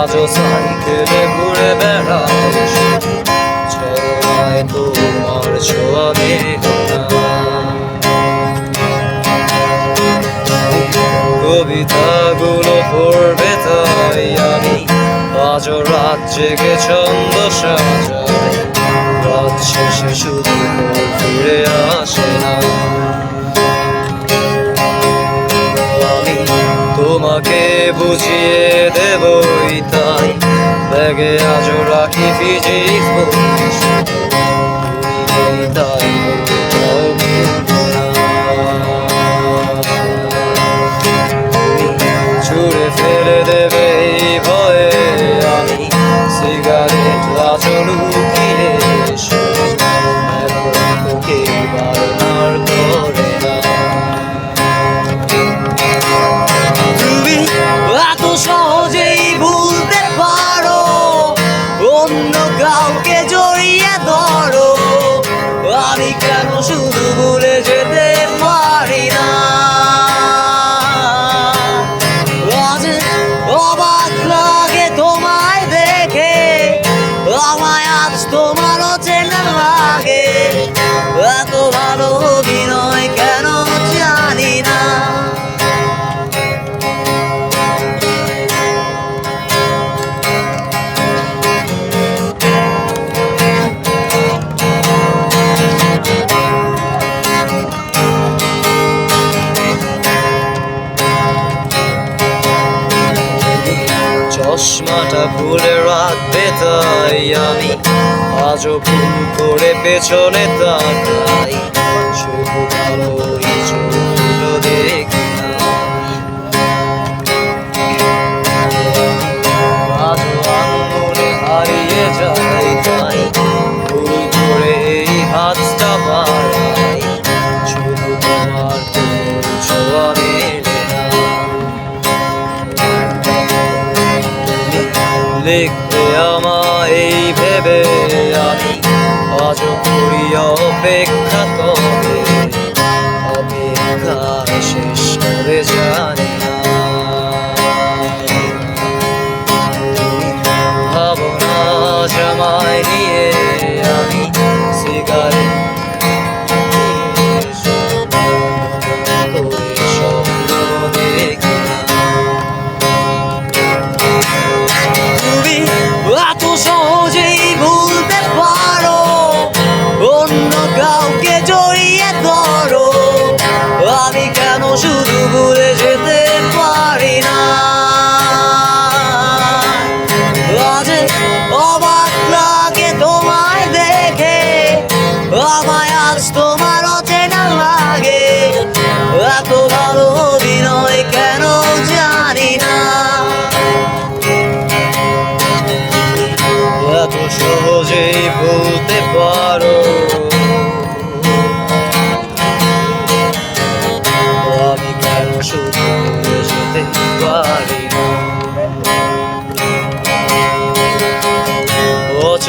আজও সাইকেলে ঘুরে বেড়াই। ছড়ায় তোমার ছোঁয়া না কবিতাগুলো পড়বে তাই আমি আজও রাত জেগে ছন্দ সাজাই। রাত শেষে শুধু ফিরে আসে না। তোমাকে বুঝিয়ে দেবই তাই ব্যাগে আজও রাখি ফিজিক্স তাই ছুঁড়ে ফেলে দেবে চশমাটা ভুলে রাখবে তাই আমি। আজও ভুল করে পেছনে তাকাই। লিখতে আমায় এই ভেবে আমি করি অপেক্ষা তবে। অপেক্ষা শেষ করে জানি ভাবনা নিয়ে আমি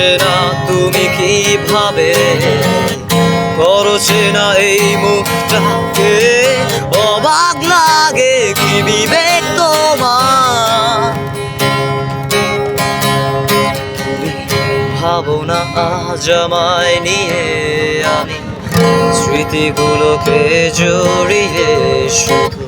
অচেনা তুমি কীভাবে করছে না এই মুখটাকে? অবাক লাগে কি বিবেক তোমার? ভাবনা আজ আমায় নিয়ে আমি স্মৃতিগুলোকে জড়িয়ে শুধু